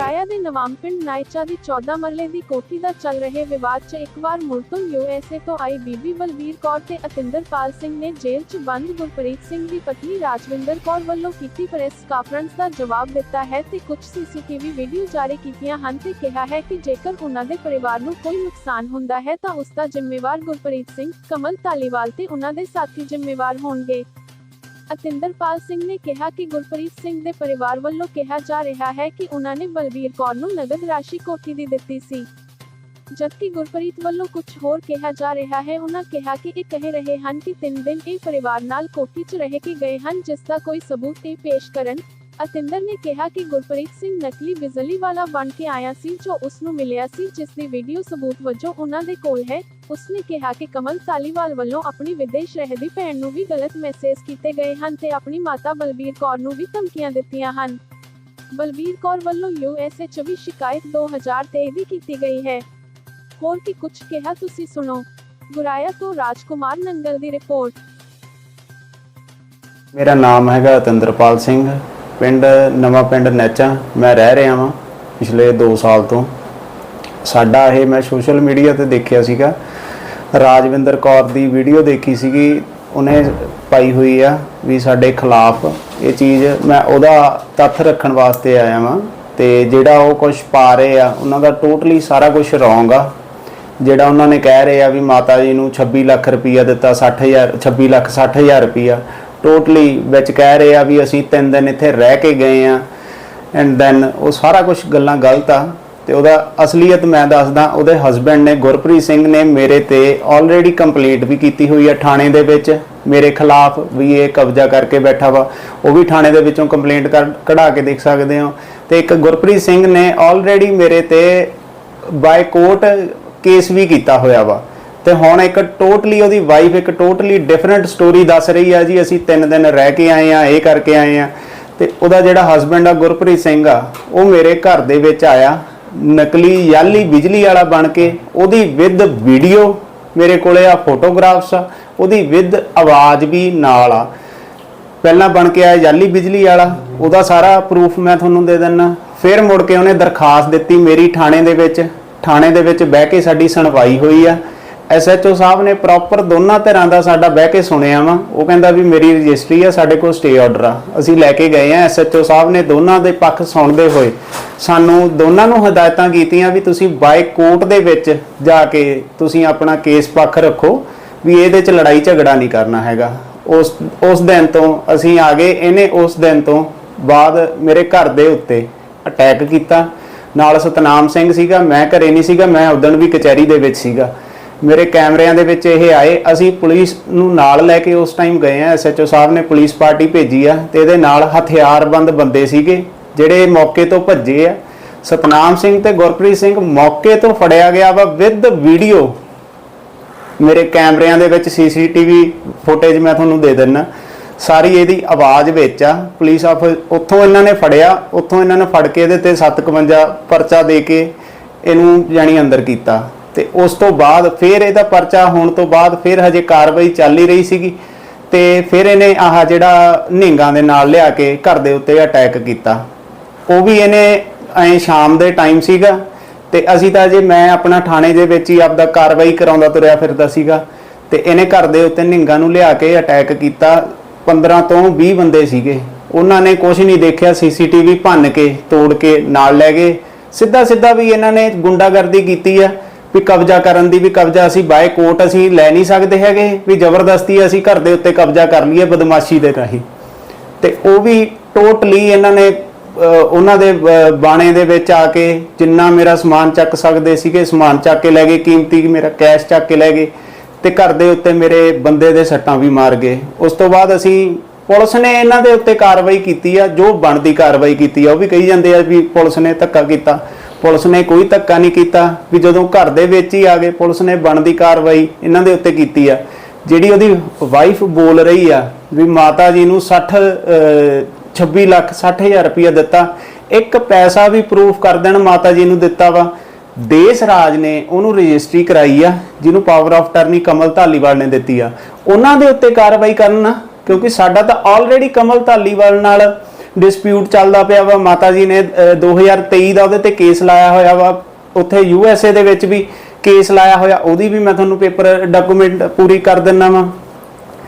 ਗੁਰਾਇਆ ਦੇ ਨਵਾਮ ਨਾਇਚਾ ਦੀ 14 ਮਰਲੇ ਦੀ ਕੋਠੀ ਦਾ ਚੱਲ ਰਹੇ ਵਿਵਾਦ 'ਚ ਇੱਕ ਵਾਰ ਮੁੜ ਤੋਂ ਯੂਐਸਏ ਤੋਂ ਆਈ ਬੀਬੀ ਬਲਵੀਰ ਕੌਰ ਤੇ ਅਤਿੰਦਰਪਾਲ ਸਿੰਘ ਨੇ ਜੇਲ੍ਹ 'ਚ ਬੰਦ ਗੁਰਪ੍ਰੀਤ ਸਿੰਘ ਦੀ ਪਤਨੀ ਰਾਜਵਿੰਦਰ ਕੌਰ ਵੱਲੋਂ ਕੀਤੀ ਪ੍ਰੈਸ ਕਾਨਫਰੰਸ ਦਾ ਜਵਾਬ ਦਿੱਤਾ ਹੈ ਤੇ ਕੁਝ ਸੀਸੀਟੀਵੀ ਵੀਡੀਓ ਜਾਰੀ ਕੀਤੀਆਂ ਹਨ ਤੇ ਕਿਹਾ ਹੈ ਕਿ ਜੇਕਰ ਉਹਨਾਂ ਦੇ ਪਰਿਵਾਰ ਨੂੰ ਕੋਈ ਨੁਕਸਾਨ ਹੁੰਦਾ ਹੈ ਤਾਂ ਉਸ ਦਾ ਜ਼ਿੰਮੇਵਾਰ ਗੁਰਪ੍ਰੀਤ ਸਿੰਘ, ਕਮਲ ਧਾਲੀਵਾਲ ਤੇ ਉਹਨਾਂ ਦੇ ਸਾਥੀ ਜ਼ਿੰਮੇਵਾਰ ਹੋਣਗੇ। ਅਤਿੰਦਰਪਾਲ ਸਿੰਘ ਨੇ ਕਿਹਾ ਕਿ ਗੁਰਪ੍ਰੀਤ ਸਿੰਘ ਦੇ ਪਰਿਵਾਰ ਵੱਲੋਂ ਕਿਹਾ ਜਾ ਰਿਹਾ ਹੈ ਕਿ ਉਹਨਾਂ ਨੇ ਬਲਬੀਰ ਕੌਰ ਨੂੰ ਨਗਦ ਰਾਸ਼ੀ ਕੋਠੀ ਦੀ ਦਿੱਤੀ ਸੀ। ਜਦਕਿ ਗੁਰਪ੍ਰੀਤ ਵੱਲੋਂ ਕੁਝ ਹੋਰ ਕਿਹਾ ਜਾ ਰਿਹਾ ਹੈ, ਉਹਨਾਂ ਕਿਹਾ ਕਿ ਇਹ ਕਹਿ ਰਹੇ ਹਨ ਕਿ ਤਿੰਨ ਦਿਨ ਇਹ ਪਰਿਵਾਰ ਨਾਲ ਕੋਠੀ 'ਚ ਰਹਿ ਕੇ ਗਏ ਹਨ, ਜਿਸ ਦਾ ਕੋਈ ਸਬੂਤ ਇਹ ਪੇਸ਼ ਕਰਨ ਅਤਿੰਦਰ ਨੇ ਕਿਹਾ ਕਿ ਗੁਰਪ੍ਰੀਤ ਸਿੰਘ ਨਕਲੀ ਬਿਜਲੀ ਵਾਲਾ ਬਣ ਕੇ ਆਇਆ ਸੀ ਜੋ ਉਸ ਨੂੰ ਮਿਲਿਆ ਸੀ, ਜਿਸ ਦੀ ਵੀਡੀਓ ਸਬੂਤ ਵਜੋਂ ਉਹਨਾਂ ਦੇ ਕੋਲ ਹੈ। ਉਸਨੇ ਕਿਹਾ ਕਿ ਕਮਲ ਤਾਲੀਵਾਲ ਵੱਲੋਂ ਆਪਣੀ ਵਿਦੇਸ਼ ਰਹਿਦੀ ਭੈਣ ਨੂੰ ਵੀ ਗਲਤ ਮੈਸੇਜ ਕੀਤੇ ਗਏ ਹਨ ਤੇ ਆਪਣੀ ਮਾਤਾ ਬਲਬੀਰ ਕੌਰ ਨੂੰ ਵੀ ਧਮਕੀਆਂ ਦਿੱਤੀਆਂ ਹਨ। ਬਲਬੀਰ ਕੌਰ ਵੱਲੋਂ ਯੂਐਸਏ 'ਚ ਵੀ ਸ਼ਿਕਾਇਤ 2023 ਦੀ ਕੀਤੀ ਗਈ ਹੈ। ਹੋਰ ਕੀ ਕੁਝ ਕਿਹਾ ਤੁਸੀਂ ਸੁਣੋ। ਗੁਰਾਇਆ ਤੋਂ ਰਾਜਕੁਮਾਰ ਨੰਗਲ ਦੀ ਰਿਪੋਰਟ। ਮੇਰਾ ਨਾਮ ਹੈਗਾ ਅਤਿੰਦਰਪਾਲ ਸਿੰਘ। ਪਿੰਡ, ਨਵਾਂ ਪਿੰਡ ਨੈਚਾ, ਮੈਂ ਰਹਿ ਰਿਹਾ ਹਾਂ ਪਿਛਲੇ 2 ਸਾਲ ਤੋਂ। ਸਾਡਾ ਇਹ ਮੈਂ ਸੋਸ਼ਲ ਮੀਡੀਆ ਤੇ ਦੇਖਿਆ ਸੀਗਾ। ਰਾਜਵਿੰਦਰ ਕੌਰ ਦੀ ਵੀਡੀਓ ਦੇਖੀ ਸੀਗੀ। ਉਹਨੇ ਪਾਈ ਹੋਈ ਆ ਵੀ ਸਾਡੇ ਖਿਲਾਫ ਇਹ ਚੀਜ਼, ਮੈਂ ਉਹਦਾ ਤੱਥ ਰੱਖਣ ਵਾਸਤੇ ਆਇਆ ਵਾਂ ਤੇ ਜਿਹੜਾ ਉਹ ਕੁਝ ਪਾ ਰਹੇ ਆ, ਉਹਨਾਂ ਦਾ ਟੋਟਲੀ ਸਾਰਾ ਕੁਝ ਰੋਂਗ ਆ। ਜਿਹੜਾ ਉਹਨਾਂ ਨੇ ਕਹਿ ਰਹੇ ਆ ਵੀ ਮਾਤਾ ਜੀ ਨੂੰ 26 ਲੱਖ ਰੁਪਈਆ ਦਿੱਤਾ 60000 26 ਲੱਖ 60000 ਰੁਪਈਆ। ਟੋਟਲੀ ਵਿੱਚ ਕਹਿ ਰਹੇ ਆ ਵੀ ਅਸੀਂ ਤਿੰਨ ਦਿਨ ਇੱਥੇ ਰਹਿ ਕੇ ਗਏ ਆ ਐਂਡ ਦੈਨ ਉਹ ਸਾਰਾ ਕੁਝ ਗੱਲਾਂ ਗਲਤ ਆ, ਤੇ ਉਹਦਾ ਅਸਲੀਅਤ ਮੈਂ ਦੱਸਦਾ, ਉਹਦੇ ਹਸਬੰਡ ਨੇ ਗੁਰਪ੍ਰੀਤ ਸਿੰਘ ਨੇ ਮੇਰੇ ਤੇ ਆਲਰੇਡੀ ਕੰਪਲੀਟ ਵੀ ਕੀਤੀ ਹੋਈ ਆ ਥਾਣੇ ਦੇ ਵਿੱਚ, ਮੇਰੇ ਖਿਲਾਫ ਵੀ ਇਹ ਕਬਜ਼ਾ ਕਰਕੇ ਬੈਠਾ ਵਾ, ਉਹ ਵੀ ਥਾਣੇ ਦੇ ਵਿੱਚੋਂ ਕੰਪਲੇਂਟ ਕਢਾ ਕੇ ਦੇਖ ਸਕਦੇ ਹੋ, ਤੇ ਇੱਕ ਗੁਰਪ੍ਰੀਤ ਸਿੰਘ ਨੇ ਆਲਰੇਡੀ ਮੇਰੇ ਤੇ ਬਾਈ ਕੋਰਟ ਕੇਸ ਵੀ ਕੀਤਾ ਹੋਇਆ ਵਾ। ਤੇ ਹੁਣ ਇੱਕ ਟੋਟਲੀ ਉਹਦੀ ਵਾਈਫ ਇੱਕ ਟੋਟਲੀ ਡਿਫਰੈਂਟ ਸਟੋਰੀ ਦੱਸ ਰਹੀ ਆ ਜੀ, ਅਸੀਂ ਤਿੰਨ ਦਿਨ ਰਹਿ ਕੇ ਆਏ ਆ, ਇਹ ਕਰਕੇ ਆਏ ਆ। ਤੇ ਉਹਦਾ ਜਿਹੜਾ ਹਸਬੰਡ ਆ, ਗੁਰਪ੍ਰੀਤ ਸਿੰਘ ਆ, ਉਹ ਮੇਰੇ ਘਰ ਦੇ ਵਿੱਚ ਆਇਆ, ਨਕਲੀ ਯਾਲੀ ਬਿਜਲੀ ਵਾਲਾ ਬਣ ਕੇ, ਉਹਦੀ ਵਿਦ ਵੀਡੀਓ ਮੇਰੇ ਕੋਲੇ ਆ ਫੋਟੋਗ੍ਰਾਫਸ ਆ, ਉਹਦੀ ਵਿਦ ਆਵਾਜ਼ ਵੀ ਨਾਲ ਆ। ਪਹਿਲਾਂ ਬਣ ਕੇ ਆਇਆ ਜਾਲੀ ਬਿਜਲੀ ਵਾਲਾ, ਉਹਦਾ ਸਾਰਾ ਪ੍ਰੂਫ ਮੈਂ ਤੁਹਾਨੂੰ ਦੇ ਦਿੰਨਾ। ਫਿਰ ਮੁੜ ਕੇ ਉਹਨੇ ਦਰਖਾਸਤ ਦਿੱਤੀ ਮੇਰੀ ਥਾਣੇ ਦੇ ਵਿੱਚ, ਥਾਣੇ ਦੇ ਵਿੱਚ ਬਹਿ ਕੇ ਸਾਡੀ ਸੁਣਵਾਈ ਹੋਈ ਆ। ਐਸਐਚਓ ਸਾਹਿਬ ਨੇ ਪ੍ਰੋਪਰ ਦੋਨਾਂ ਧਿਰਾਂ ਦਾ ਸਾਡਾ ਬਹਿ ਕੇ ਸੁਣਿਆ ਵਾ। ਉਹ ਕਹਿੰਦਾ ਵੀ ਮੇਰੀ ਰਜਿਸਟਰੀ ਆ, ਸਾਡੇ ਕੋਲ ਸਟੇ ਆਰਡਰ ਆ। ਅਸੀਂ ਲੈ ਕੇ ਗਏ ਆ ਐਸਐਚਓ ਸਾਹਿਬ ਨੇ ਦੋਨਾਂ ਦੇ ਪੱਖ ਸੁਣਦੇ ਹੋਏ ਸਾਨੂੰ ਦੋਨਾਂ ਨੂੰ ਹਦਾਇਤਾਂ ਕੀਤੀਆਂ ਵੀ ਤੁਸੀਂ ਬਾਈ ਕੋਰਟ ਦੇ ਵਿੱਚ ਜਾ ਕੇ ਤੁਸੀਂ ਆਪਣਾ ਕੇਸ ਪੱਖ ਰੱਖੋ ਵੀ ਇਹਦੇ 'ਚ ਲੜਾਈ ਝਗੜਾ ਨਹੀਂ ਕਰਨਾ ਹੈਗਾ। ਉਸ ਉਸ ਦਿਨ ਤੋਂ ਅਸੀਂ ਆ ਗਏ, ਇਹਨੇ ਉਸ ਦਿਨ ਤੋਂ ਬਾਅਦ ਮੇਰੇ ਘਰ ਦੇ ਉੱਤੇ ਅਟੈਕ ਕੀਤਾ। ਨਾਲ ਸਤਨਾਮ ਸਿੰਘ ਸੀਗਾ, ਮੈਂ ਘਰੇ ਨਹੀਂ ਸੀਗਾ, ਮੈਂ ਉਦਣ ਵੀ ਕਚਹਿਰੀ ਦੇ ਵਿੱਚ ਸੀਗਾ। ਮੇਰੇ ਕੈਮਰਿਆਂ ਦੇ ਵਿੱਚ ਇਹ ਆਏ, ਅਸੀਂ ਪੁਲਿਸ ਨੂੰ ਨਾਲ ਲੈ ਕੇ ਉਸ ਟਾਈਮ ਗਏ ਆ ਐਸਐਚਓ ਸਾਹਿਬ ਨੇ ਪੁਲਿਸ ਪਾਰਟੀ ਭੇਜੀ ਆ ਤੇ ਇਹਦੇ ਨਾਲ ਹਥਿਆਰਬੰਦ ਬੰਦੇ ਸੀਗੇ, ਜਿਹੜੇ ਮੌਕੇ ਤੋਂ ਭੱਜੇ ਆ। ਸਤਨਾਮ ਸਿੰਘ ਤੇ ਗੁਰਪ੍ਰੀਤ ਸਿੰਘ ਮੌਕੇ ਤੋਂ ਫੜਿਆ ਗਿਆ ਵਾ ਵਿਦ ਵੀਡੀਓ ਮੇਰੇ ਕੈਮਰਿਆਂ ਦੇ ਵਿੱਚ ਸੀਸੀਟੀਵੀ ਫੁਟੇਜ ਮੈਂ ਤੁਹਾਨੂੰ ਦੇ ਦਿੰਨਾ। ਸਾਰੀ ਇਹਦੀ ਆਵਾਜ਼ ਵਿੱਚ ਆ, ਪੁਲਿਸ ਆਫ ਉੱਥੋਂ ਇਹਨਾਂ ਨੇ ਫੜਿਆ, ਉੱਥੋਂ ਇਹਨਾਂ ਨੇ ਫੜ ਕੇ ਇਹਦੇ ਤੇ 751 ਪਰਚਾ ਦੇ ਕੇ ਇਹਨੂੰ ਜਾਣੀ ਅੰਦਰ ਕੀਤਾ। ਤੇ ਉਸ ਤੋਂ ਬਾਅਦ ਫਿਰ ਇਹਦਾ ਪਰਚਾ ਹੋਣ ਤੋਂ ਬਾਅਦ ਫਿਰ ਹਜੇ ਕਾਰਵਾਈ ਚੱਲ ਹੀ ਰਹੀ ਸੀਗੀ ਤੇ ਫਿਰ ਇਹਨੇ ਆਹ ਜਿਹੜਾ ਨਿਹੰਗਾਂ ਦੇ ਨਾਲ ਲਿਆ ਕੇ ਘਰ ਦੇ ਉੱਤੇ ਅਟੈਕ ਕੀਤਾ। ਉਹ ਵੀ ਇਹਨੇ ਐ ਸ਼ਾਮ ਦੇ ਟਾਈਮ ਸੀਗਾ ਤੇ ਅਸੀਂ ਤਾਂ ਜੇ ਮੈਂ ਆਪਣਾ ਥਾਣੇ ਦੇ ਵਿੱਚ ਹੀ ਆਪਦਾ ਕਾਰਵਾਈ ਕਰਾਉਂਦਾ ਤੁਰਿਆ ਫਿਰਦਾ ਸੀਗਾ ਤੇ ਇਹਨੇ ਘਰ ਦੇ ਉੱਤੇ ਨਿਹੰਗਾਂ ਨੂੰ ਲਿਆ ਕੇ ਅਟੈਕ ਕੀਤਾ। 15 ਤੋਂ 20 ਬੰਦੇ ਸੀਗੇ। ਉਹਨਾਂ ਨੇ ਕੁਝ ਨਹੀਂ ਦੇਖਿਆ, ਸੀਸੀਟੀਵੀ ਭੰਨ ਕੇ, ਤੋੜ ਕੇ ਨਾਲ ਲੈ ਗਏ। ਸਿੱਧਾ ਸਿੱਧਾ ਵੀ ਇਹਨਾਂ ਨੇ ਗੁੰਡਾਗਰਦੀ ਕੀਤੀ ਆ। ਵੀ ਕਬਜ਼ਾ ਕਰਨ ਦੀ ਵੀ ਕਬਜ਼ਾ ਅਸੀਂ ਬਾਏ ਕੋਰਟ ਅਸੀਂ ਲੈ ਨਹੀਂ ਸਕਦੇ ਹੈਗੇ, ਵੀ ਜ਼ਬਰਦਸਤੀ ਅਸੀਂ ਘਰ ਦੇ ਉੱਤੇ ਕਬਜ਼ਾ ਕਰ ਲਈਏ ਬਦਮਾਸ਼ੀ ਦੇ ਰਾਹੀਂ। ਤੇ ਉਹ ਵੀ ਟੋਟਲੀ ਇਹਨਾਂ ਨੇ ਉਹਨਾਂ ਦੇ ਬਾਣੇ ਦੇ ਵਿੱਚ ਆ ਕੇ ਜਿੰਨਾ ਮੇਰਾ ਸਮਾਨ ਚੱਕ ਸਕਦੇ ਸੀਗੇ, ਸਮਾਨ ਚੱਕ ਕੇ ਲੈ ਗਏ, ਕੀਮਤੀ ਮੇਰਾ ਕੈਸ਼ ਚੱਕ ਕੇ ਲੈ ਗਏ ਤੇ ਘਰ ਦੇ ਉੱਤੇ ਮੇਰੇ ਬੰਦੇ ਦੇ ਸੱਟਾਂ ਵੀ ਮਾਰ ਗਏ। ਉਸ ਤੋਂ ਬਾਅਦ ਅਸੀਂ ਪੁਲਿਸ ਨੇ ਇਹਨਾਂ ਦੇ ਉੱਤੇ ਕਾਰਵਾਈ ਕੀਤੀ ਆ, ਜੋ ਬਣਦੀ ਕਾਰਵਾਈ ਕੀਤੀ ਆ, ਉਹ ਵੀ ਕਹੀ ਜਾਂਦੇ ਆ ਵੀ ਪੁਲਿਸ ਨੇ ਧੱਕਾ ਕੀਤਾ। ਪੁਲਿਸ ਨੇ ਕੋਈ ਧੱਕਾ ਨਹੀਂ ਕੀਤਾ ਵੀ ਜਦੋਂ ਘਰ ਦੇ ਵਿੱਚ ਹੀ ਆ ਗਏ ਪੁਲਿਸ ਨੇ ਬਣਦੀ ਕਾਰਵਾਈ ਇਹਨਾਂ ਦੇ ਉੱਤੇ ਕੀਤੀ ਆ। ਜਿਹੜੀ ਉਹਦੀ ਵਾਈਫ ਬੋਲ ਰਹੀ ਆ ਵੀ ਮਾਤਾ ਜੀ ਨੂੰ 60 ਅਹ, 26 ਲੱਖ 60000 ਰੁਪਇਆ ਦਿੱਤਾ ਇੱਕ ਪੈਸਾ ਵੀ ਪ੍ਰੂਫ ਕਰ ਦੇਣ ਮਾਤਾ ਜੀ ਨੂੰ ਦਿੱਤਾ ਵਾ। ਦੇਸ ਰਾਜ ਨੇ ਉਹਨੂੰ ਰਜਿਸਟਰੀ ਕਰਾਈ ਆ ਜਿਹਨੂੰ power of attorney Kamal Dhaliwal ਨੇ ਦਿੱਤੀ ਆ। ਉਹਨਾਂ ਦੇ ਉੱਤੇ ਕਾਰਵਾਈ ਕਰਨ ਨਾ ਕਿਉਂਕਿ ਸਾਡਾ ਤਾਂ ਆਲਰੇਡੀ ਕਮਲ ਧਾਲੀਵਾਲ ਨਾਲ ਡਿਸਪਿਊਟ ਚੱਲਦਾ ਪਿਆ ਵਾ ਮਾਤਾ ਜੀ ਨੇ ਅਹ, 2023 ਦਾ ਉਹਦੇ ਤੇ ਕੇਸ ਲਾਇਆ ਹੋਇਆ ਵਾ। ਉੱਥੇ ਯੂ ਐਸ ਏ ਦੇ ਵਿੱਚ ਵੀ ਕੇਸ ਲਾਇਆ ਹੋਇਆ ਉਹਦੀ ਵੀ ਮੈਂ ਤੁਹਾਨੂੰ ਪੇਪਰ ਡਾਕੂਮੈਂਟ ਪੂਰੀ ਕਰ ਦਿੰਨਾ ਵਾ।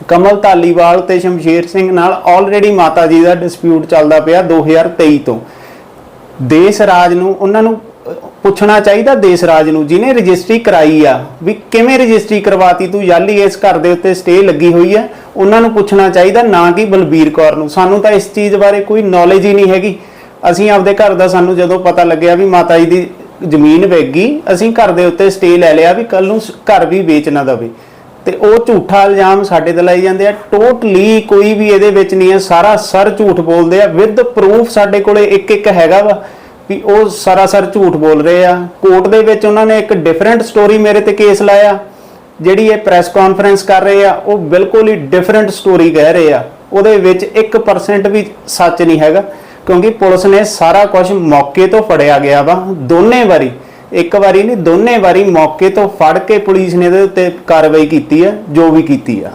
ਕਮਲ ਧਾਲੀਵਾਲ ਤੇ ਸ਼ਮਸ਼ੇਰ ਸਿੰਘ ਨਾਲ ਆਲਰੇਡੀ ਮਾਤਾ ਜੀ ਦਾ ਡਿਸਪਿਊਟ ਚੱਲਦਾ ਪਿਆ 2023 ਤੋਂ। ਦੇਸ਼ ਰਾਜ ਨੂੰ ਉਹਨਾਂ ਨੂੰ ਪੁੱਛਣਾ ਚਾਹੀਦਾ ਦੇਸ਼ ਰਾਜ ਨੂੰ, ਜਿਹਨੇ ਰਜਿਸਟਰੀ ਕਰਾਈ ਆ, ਵੀ ਕਿਵੇਂ ਰਜਿਸਟਰੀ ਕਰਵਾਤੀ ਤੂੰ, ਯਾਲੀ ਇਸ ਘਰ ਦੇ ਉੱਤੇ ਸਟੇ ਲੱਗੀ ਹੋਈ ਆ, ਉਹਨਾਂ ਨੂੰ ਪੁੱਛਣਾ ਚਾਹੀਦਾ, ਨਾ ਕਿ ਬਲਬੀਰ ਕੌਰ ਨੂੰ। ਸਾਨੂੰ ਤਾਂ ਇਸ ਚੀਜ਼ ਬਾਰੇ ਕੋਈ ਨੌਲੇਜ ਹੀ ਨਹੀਂ ਹੈਗੀ। ਅਸੀਂ ਆਪਦੇ ਘਰ ਦਾ ਸਾਨੂੰ ਜਦੋਂ ਪਤਾ ਲੱਗਿਆ ਵੀ ਮਾਤਾ ਜੀ ਦੀ ਜ਼ਮੀਨ ਵੇਚ ਗਈ, ਅਸੀਂ ਘਰ ਦੇ ਉੱਤੇ ਸਟੇ ਲੈ ਲਿਆ ਵੀ ਕੱਲ ਨੂੰ ਘਰ ਵੀ ਵੇਚ ਨਾ ਦਵੇ। ਤੇ ਉਹ ਝੂਠਾ ਇਲਜ਼ਾਮ ਸਾਡੇ ਤੇ ਲਾਈ ਜਾਂਦੇ ਆ। ਟੋਟਲੀ ਕੋਈ ਵੀ ਇਹਦੇ ਵਿੱਚ ਨਹੀਂ ਆ, ਸਾਰਾ ਸਰ ਝੂਠ ਬੋਲਦੇ ਆ। ਵਿਦ ਪ੍ਰੂਫ ਸਾਡੇ ਕੋਲੇ ਇੱਕ ਇੱਕ ਹੈਗਾ ਵਾ। ਵੀ ਉਹ ਸਰਾਸਰ ਝੂਠ ਬੋਲ ਰਹੇ ਆ। ਕੋਰਟ ਦੇ ਵਿੱਚ ਉਹਨਾਂ ਨੇ ਇੱਕ ਡਿਫਰੈਂਟ ਸਟੋਰੀ ਮੇਰੇ ਤੇ ਕੇਸ ਲਾਇਆ, ਜਿਹੜੀ ਇਹ ਪ੍ਰੈਸ ਕਾਨਫਰੰਸ ਕਰ ਰਹੇ ਆ, ਉਹ ਬਿਲਕੁਲ ਹੀ ਡਿਫਰੈਂਟ ਸਟੋਰੀ ਕਹਿ ਰਹੇ ਆ। ਉਹਦੇ ਵਿੱਚ 1% ਵੀ ਸੱਚ ਨਹੀਂ ਹੈਗਾ, ਕਿਉਂਕਿ ਪੁਲਿਸ ਨੇ ਸਾਰਾ ਕੁਝ ਮੌਕੇ ਤੋਂ ਫੜਿਆ ਗਿਆ ਵਾ, ਦੋਨੇ ਵਾਰੀ। ਇੱਕ ਵਾਰੀ ਨਹੀਂ, ਦੋਨੇ ਵਾਰੀ ਮੌਕੇ ਤੋਂ ਫੜ ਕੇ ਪੁਲਿਸ ਨੇ ਇਹਦੇ ਉੱਤੇ ਕਾਰਵਾਈ ਕੀਤੀ ਆ, ਜੋ ਵੀ ਕੀਤੀ ਆ।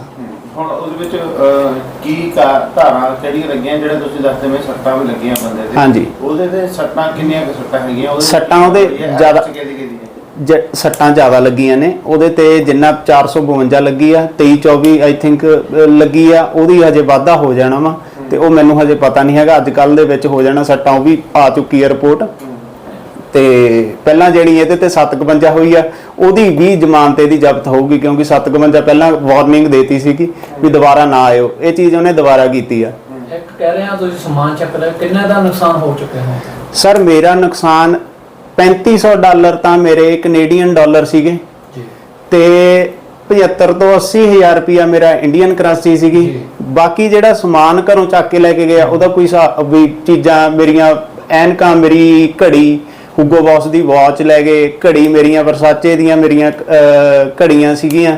ਹੁਣ ਉਹਦੇ ਵਿੱਚ ਅਹ, ਕੀ ਕਾ- ਧਾਰਾਂ ਕਿਹੜੀਆਂ ਲੱਗੀਆਂ ਜਿਹੜੇ ਤੁਸੀਂ ਦੱਸਦੇ ਮੈਂ ਸੱਟਾਂ ਵੀ ਲੱਗੀਆਂ ਬੰਦੇ ਦੇ? ਹਾਂਜੀ। ਉਹਦੇ ਤੇ ਸੱਟਾਂ ਕਿੰਨੀਆਂ ਕੁ ਸੱਟਾਂ ਹੈਗੀਆਂ? ਉਹਦੇ ਸੱਟਾਂ ਉਹਦੇ ਜ਼ਿਆਦਾ- ਕਿਹਦੀ ਕਿਹਦੀ ਹੈ? ਜ- ਸੱਟਾਂ ਜ਼ਿਆਦਾ ਲੱਗੀਆਂ ਨੇ। ਉਹਦੇ ਤੇ ਜਿੰਨਾ 452 ਲੱਗੀ ਆ 23 24 ਆਈ ਥਿੰਕ ਲੱਗੀ ਆ ਉਹਦੀ ਹਜੇ ਵਾਧਾ ਹੋ ਜਾਣਾ ਵਾ। ਤੇ ਉਹ ਮੈਨੂੰ ਹਜੇ ਪਤਾ ਨਹੀਂ ਹੈਗਾ। ਅੱਜ ਕੱਲ ਦੇ ਵਿੱਚ ਹੋ ਜਾਣਾ ਸੱਟਾਂ ਉਹ ਵੀ ਆ ਚੁੱਕੀ ਹੈ ਰਿਪੋਰਟ। ਤੇ ਪਹਿਲਾਂ ਜਿਹੜੀ ਇਹਦੇ ਤੇ 751 ਹੋਈ ਆ ਉਹਦੀ ਵੀ ਜ਼ਮਾਨਤ ਇਹਦੀ ਜ਼ਬਤ ਹੋਊਗੀ ਕਿਉਂਕਿ 751 ਪਹਿਲਾਂ ਵਾਰਨਿੰਗ ਦੇਤੀ ਸੀਗੀ ਵੀ ਦੁਬਾਰਾ ਨਾ ਆਇਓ। ਇਹ ਚੀਜ਼ ਉਹਨੇ ਦੁਬਾਰਾ ਕੀਤੀ ਆ। ਇੱਕ ਕਹਿ ਰਹੇ ਆ ਤੁਸੀਂ ਸਮਾਨ ਚੱਕ ਲਿਆ ਕਿੰਨੇ ਦਾ ਨੁਕਸਾਨ ਹੋ ਚੁੱਕਿਆ ਹੈ? ਸਰ ਮੇਰਾ ਨੁਕਸਾਨ 3500 ਡਾਲਰ ਤਾਂ ਮੇਰੇ ਕੈਨੇਡੀਅਨ ਡਾਲਰ ਸੀਗੇ। ਜੀ। ਤੇ 75 ਤੋਂ 80 ਹਜ਼ਾਰ ਰੁਪਿਆ ਮੇਰਾ ਇੰਡੀਅਨ ਕਰੰਸੀ ਸੀਗੀ। ਬਾਕੀ ਜਿਹੜਾ ਸਮਾਨ ਘਰੋਂ ਚੱਕ ਕੇ ਲੈ ਕੇ ਗਿਆ ਉਹਦਾ ਕੋਈ ਵੀ ਚੀਜ਼ਾਂ ਮੇਰੀਆਂ ਐਨਕਾਂ ਮੇਰੀ ਘੜੀ ਹੁਗੋ ਬੌਸ ਦੀ ਵਾਚ ਲੈ ਗਏ ਘੜੀ ਮੇਰੀਆਂ ਵਰਸਾਚੇ ਦੀਆਂ ਮੇਰੀਆਂ ਘੜੀਆਂ ਸੀਗੀਆਂ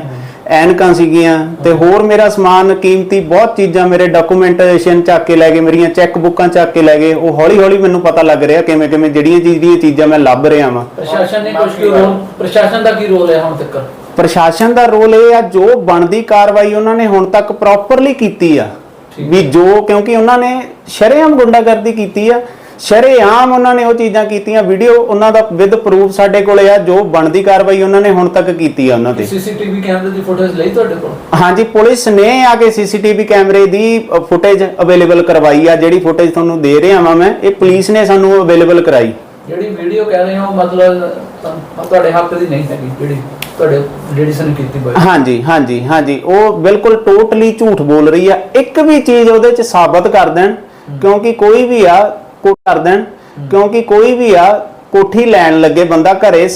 ਐਨਕਾਂ ਸੀਗੀਆਂ ਤੇ ਹੋਰ ਮੇਰਾ ਸਮਾਨ ਕੀਮਤੀ ਬਹੁਤ ਚੀਜ਼ਾਂ ਮੇਰੇ ਡਾਕੂਮੈਂਟੇਸ਼ਨ ਚੱਕ ਕੇ ਲੈ ਗਏ ਮੇਰੀਆਂ ਚੈੱਕ ਬੁੱਕਾਂ ਚੱਕ ਕੇ ਲੈ ਗਏ ਉਹ ਹੌਲੀ ਹੌਲੀ ਮੈਨੂੰ ਪਤਾ ਲੱਗ ਰਿਹਾ ਕਿਵੇਂ ਕਿਵੇਂ ਜਿਹੜੀਆਂ ਜਿਹੜੀਆਂ ਚੀਜ਼ਾਂ ਮੈਂ ਲੱਭ ਰਿਹਾ ਵਾਂ। ਪ੍ਰਸ਼ਾਸਨ ਨੇ ਕੁਝ ਕੀ ਰੋਲ ਪ੍ਰਸ਼ਾਸਨ ਦਾ ਕੀ ਰੋਲ ਹੈ ਹੁਣ ਤੱਕ? ਪ੍ਰਸ਼ਾਸਨ ਦਾ ਰੋਲ ਇਹ ਆ ਜੋ ਬਣਦੀ ਕਾਰਵਾਈ ਉਹਨਾਂ ਨੇ ਹੁਣ ਤੱਕ ਪ੍ਰੋਪਰਲੀ ਕੀਤੀ ਆ। ਵੀ ਜੋ ਕਿਉਂਕਿ ਉਹਨਾਂ ਨੇ ਸ਼ਰੇਆਮ ਗੁੰਡਾਗਰਦੀ ਕੀਤੀ ਆ ਸ਼ਰੇਆਮ ਉਹਨਾਂ ਨੇ ਉਹ ਚੀਜ਼ਾਂ ਕੀਤੀਆਂ ਵੀਡੀਓ ਉਹਨਾਂ ਦਾ ਵਿਦ ਪ੍ਰੂਫ ਸਾਡੇ ਕੋਲੇ ਆ ਜੋ ਬਣਦੀ ਕਾਰਵਾਈ ਉਹਨਾਂ ਨੇ ਹੁਣ ਤੱਕ ਕੀਤੀ ਆ ਉਹਨਾਂ ਤੇ। ਸੀਸੀਟੀਵੀ ਕੈਮਰੇ ਦੀ ਫੁਟੇਜ ਲਈ ਤੁਹਾਡੇ ਕੋਲ? ਹਾਂਜੀ ਪੁਲਿਸ ਨੇ ਆ ਕੇ ਸੀਸੀਟੀਵੀ ਕੈਮਰੇ ਦੀ ਫੁਟੇਜ ਅਵੇਲੇਬਲ ਕਰਵਾਈ ਆ ਜਿਹੜੀ ਫੁਟੇਜ ਤੁਹਾਨੂੰ ਦੇ ਰਿਹਾ ਵਾਂ ਮੈਂ ਇਹ ਪੁਲਿਸ ਨੇ ਸਾਨੂੰ ਅਵੇਲੇਬਲ ਕਰਾਈ। ਜਿਹੜੀ ਵੀਡੀਓ ਕਹਿ ਰਹੇ ਹੋ ਮਤਲਬ ਤੁਹਾਡੇ ਹੱਕ ਦੀ ਨਹੀਂ ਹੈਗੀ ਜਿਹੜੀ ਤੁਹਾਡੇ ਲੇਡੀਜ਼ ਨੇ ਕੀਤੀ ਬਾਈ ਹਾਂਜੀ ਹਾਂਜੀ ਹਾਂਜੀ ਉਹ ਬਿਲਕੁਲ ਟੋਟਲੀ ਝੂਠ ਬੋਲ ਰਹੀ ਆ। ਇੱਕ ਵੀ ਚੀਜ਼ ਉਹਦੇ ਚ ਸਾਬਤ ਕਰ ਦੇਣ ਕਿਉਂਕਿ ਕੋਈ ਵੀ ਆ ਕੋ ਕਰ ਦੇਣ ਕਿਉਂਕਿ ਕੋਈ ਵੀ ਆ ਕੋਠੀ ਲੈਣ ਲੱਗੇ ਬੰਦਾ ਘਰੇ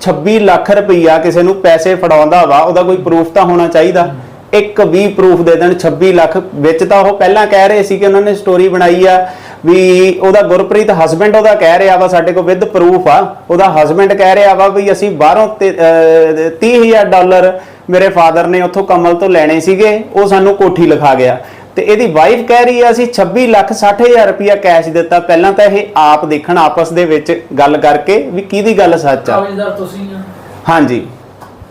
26 ਲੱਖ ਰੁਪਈਆ ਕਿਸੇ ਨੂੰ ਪੈਸੇ ਫੜਾਉਂਦਾ ਵਾ ਉਹਦਾ ਕੋਈ ਪ੍ਰੂਫ ਤਾਂ ਹੋਣਾ ਚਾਹੀਦਾ। ਇੱਕ ਵੀ ਪ੍ਰੂਫ ਦੇ ਦੇਣ 26 ਲੱਖ ਵਿੱਚ ਤਾਂ ਉਹ ਪਹਿਲਾਂ ਕਹਿ ਰਹੇ ਸੀ ਕਿ ਉਹਨਾਂ ਨੇ ਸਟੋਰੀ ਬਣਾਈ ਆ ਵੀ ਉਹਦਾ ਗੁਰਪ੍ਰੀਤ ਹਸਬੰਡ ਉਹਦਾ ਕਹਿ ਰਿਹਾ ਵਾ ਸਾਡੇ ਕੋਲ ਵਿਦ ਪ੍ਰੂਫ ਆ। ਉਹਦਾ ਹਸਬੰਡ ਕਹਿ ਰਿਹਾ ਵਾ ਵੀ ਅਸੀਂ ਬਾਹਰੋਂ ਤੇ, ਅਹ, 30000 ਡਾਲਰ ਮੇਰੇ ਫਾਦਰ ਨੇ ਉੱਥੋਂ ਕਮਲ ਤੋਂ ਲੈਣੇ ਸੀਗੇ ਉਹ ਸਾਨੂੰ ਕੋਠੀ ਲਿਖਾ ਗਿਆ। ਤੇ ਇਹਦੀ ਵਾਈਫ ਕਹਿ ਰਹੀ ਆ ਅਸੀਂ 26 ਲੱਖ 60000 ਰੁਪਇਆ ਕੈਸ਼ ਦਿੱਤਾ। ਪਹਿਲਾਂ ਤਾਂ ਇਹ ਆਪ ਦੇਖਣ ਆਪਸ ਦੇ ਵਿੱਚ ਗੱਲ ਕਰਕੇ ਵੀ ਕਿਹਦੀ ਗੱਲ ਸੱਚ ਆ। ਕਾਗਜ਼ਦਾਰ ਤੁਸੀਂ ਆ? ਹਾਂਜੀ।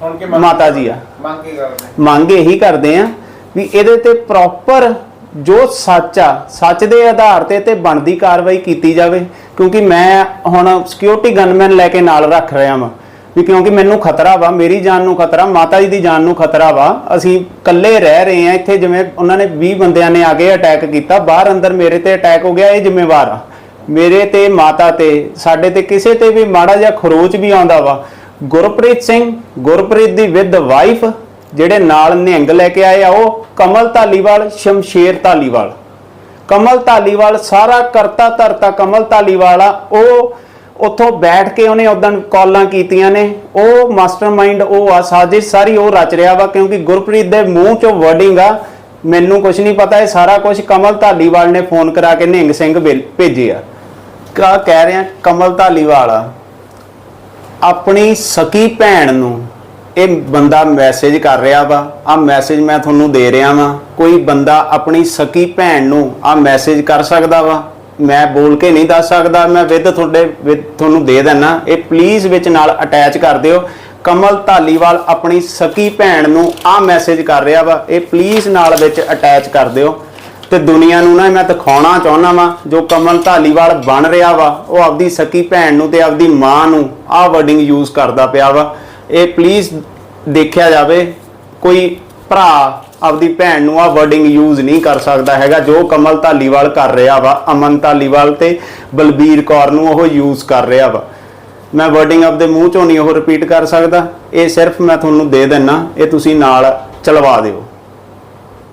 ਹੁਣ ਕਿ ਮਾਤਾ ਜੀ ਆ। ਮੰਗ ਕੀ ਕਰਦੇ ਮੰਗ ਇਹੀ ਕਰਦੇ ਆ ਵੀ ਇਹਦੇ ਤੇ ਪ੍ਰੋਪਰ ਜੋ ਸੱਚ ਆ ਸੱਚ ਦੇ ਆਧਾਰ ਤੇ ਤੇ ਬਣਦੀ ਕਾਰਵਾਈ ਕੀਤੀ ਜਾਵੇ। ਕਿਉਂਕਿ ਮੈਂ ਹੁਣ ਸਿਕਿਉਰਿਟੀ ਗਨਮੈਨ ਲੈ ਕੇ ਨਾਲ ਰੱਖ ਰਿਹਾ ਵਾਂ। ਵੀ ਕਿਉਂਕਿ ਮੈਨੂੰ ਖਤਰਾ ਵਾ, ਮੇਰੀ ਜਾਨ ਨੂੰ ਖਤਰਾ, ਮਾਤਾ ਜੀ ਦੀ ਜਾਨ ਨੂੰ ਖਤਰਾ ਵਾ। ਅਸੀਂ ਇਕੱਲੇ ਰਹਿ ਰਹੇ ਆ ਇੱਥੇ, ਜਿਵੇਂ ਉਹਨਾਂ ਨੇ 20 ਬੰਦਿਆਂ ਨੇ ਆ ਕੇ ਅਟੈਕ ਕੀਤਾ। ਬਾਹਰ ਅੰਦਰ ਮੇਰੇ ਤੇ ਅਟੈਕ ਹੋ ਗਿਆ, ਇਹ ਜ਼ਿੰਮੇਵਾਰ ਆ। ਮੇਰੇ ਤੇ, ਮਾਤਾ ਤੇ, ਸਾਡੇ ਤੇ ਕਿਸੇ ਤੇ ਵੀ ਮਾੜਾ ਜਿਹਾ ਖਰੋਚ ਵੀ ਆਉਂਦਾ ਵਾ। ਗੁਰਪ੍ਰੀਤ ਸਿੰਘ, ਗੁਰਪ੍ਰੀਤ ਦੀ ਵਿਦ ਵਾਈਫ ਜਿਹੜੇ ਨਾਲ ਨਿਹੰਗ ਲੈ ਕੇ ਆਏ ਆ ਉਹ, ਕਮਲ ਧਾਲੀਵਾਲ, ਸ਼ਮਸ਼ੇਰ ਧਾਲੀਵਾਲ। ਕਮਲ ਧਾਲੀਵਾਲ, ਸਾਰਾ ਕਰਤਾ ਧਰਤਾ ਕਮਲ ਧਾਲੀਵਾਲ ਆ, ਉਹ ਉੱਥੋਂ ਬੈਠ ਕੇ ਉਹਨੇ ਉਦੋਂ ਕਾਲਾਂ ਕੀਤੀਆਂ ਨੇ। ਉਹ ਮਾਸਟਰਮਾਈਂਡ ਉਹ ਆ, ਸਾਜ਼ਿਸ਼ ਸਾਰੀ ਉਹ ਰਚ ਰਿਹਾ ਵਾ, ਕਿਉਂਕਿ ਗੁਰਪ੍ਰੀਤ ਦੇ ਮੂੰਹ ਚੋਂ ਵਰਡਿੰਗ ਆ, ਮੈਨੂੰ ਕੁਝ ਨਹੀਂ ਪਤਾ, ਇਹ ਸਾਰਾ ਕੁਝ ਕਮਲ ਧਾਲੀਵਾਲ ਨੇ ਫੋਨ ਕਰਾ ਕੇ ਨਿੰਗ ਸਿੰਘ ਭੇਜਿਆ ਕਾ ਕਹਿ ਰਿਹਾ, ਕਮਲ ਧਾਲੀਵਾਲ ਆ, ਆਪਣੀ ਸਕੀ ਭੈਣ ਨੂੰ ਇਹ ਬੰਦਾ ਮੈਸੇਜ ਕਰ ਰਿਹਾ ਵਾ ਆ ਮੈਸੇਜ ਮੈਂ ਤੁਹਾਨੂੰ ਦੇ ਰਿਹਾ ਵਾਂ, ਕੋਈ ਬੰਦਾ ਆਪਣੀ ਸਕੀ ਭੈਣ ਨੂੰ ਆ ਮੈਸੇਜ ਕਰ ਸਕਦਾ ਵਾ? ਮੈਂ ਬੋਲ ਕੇ ਨਹੀਂ ਦੱਸ ਸਕਦਾ, ਮੈਂ ਵਿਦ ਤੁਹਾਡੇ, with ਤੁਹਾਨੂੰ ਦੇ ਦੇਣਾ ਇਹ ਪਲੀਜ਼ ਵਿੱਚ ਨਾਲ ਅਟੈਚ ਕਰ ਦਿਓ। ਕਮਲ ਧਾਲੀਵਾਲ ਆਪਣੀ ਸਕੀ ਭੈਣ ਨੂੰ ਆ ਮੈਸੇਜ ਕਰ ਰਿਹਾ ਵਾ। ਇਹ ਪਲੀਜ਼ ਨਾਲ ਵਿੱਚ ਅਟੈਚ ਕਰ ਦਿਓ। ਤੇ ਦੁਨੀਆ ਨੂੰ ਨਾ ਮੈਂ ਦਿਖਾਉਣਾ ਚਾਹੁੰਦਾ ਵਾਂ, ਜੋ ਕਮਲ ਧਾਲੀਵਾਲ ਬਣ ਰਿਹਾ ਵਾ, ਉਹ ਆਪਦੀ ਸਕੀ ਭੈਣ ਨੂੰ ਤੇ ਆਪਦੀ ਮਾਂ ਨੂੰ ਆਹ ਵਰਡਿੰਗ ਯੂਜ਼ ਕਰਦਾ ਪਿਆ ਵਾ। ਇਹ ਪਲੀਜ਼ ਦੇਖਿਆ ਜਾਵੇ, ਕੋਈ ਭਰਾ ਆਪਦੀ ਭੈਣ ਨੂੰ ਆ ਵਰਡਿੰਗ ਯੂਜ਼ ਨਹੀਂ ਕਰ ਸਕਦਾ ਹੈਗਾ, ਜੋ ਕਮਲ ਧਾਲੀਵਾਲ ਕਰ ਰਿਹਾ ਵਾ, ਅਮਨ ਧਾਲੀਵਾਲ ਤੇ ਬਲਬੀਰ ਕੌਰ ਨੂੰ ਉਹ ਯੂਜ਼ ਕਰ ਰਿਹਾ ਵਾ। ਮੈਂ ਵਰਡਿੰਗ ਆਪਦੇ ਮੂੰਹ ਚੋਂ ਨਹੀਂ ਉਹ ਰਿਪੀਟ ਕਰ ਸਕਦਾ, ਇਹ ਸਿਰਫ ਮੈਂ ਤੁਹਾਨੂੰ ਦੇ ਦਿੰਨਾ, ਇਹ ਤੁਸੀਂ ਨਾਲ ਚਲਵਾ ਦਿਓ।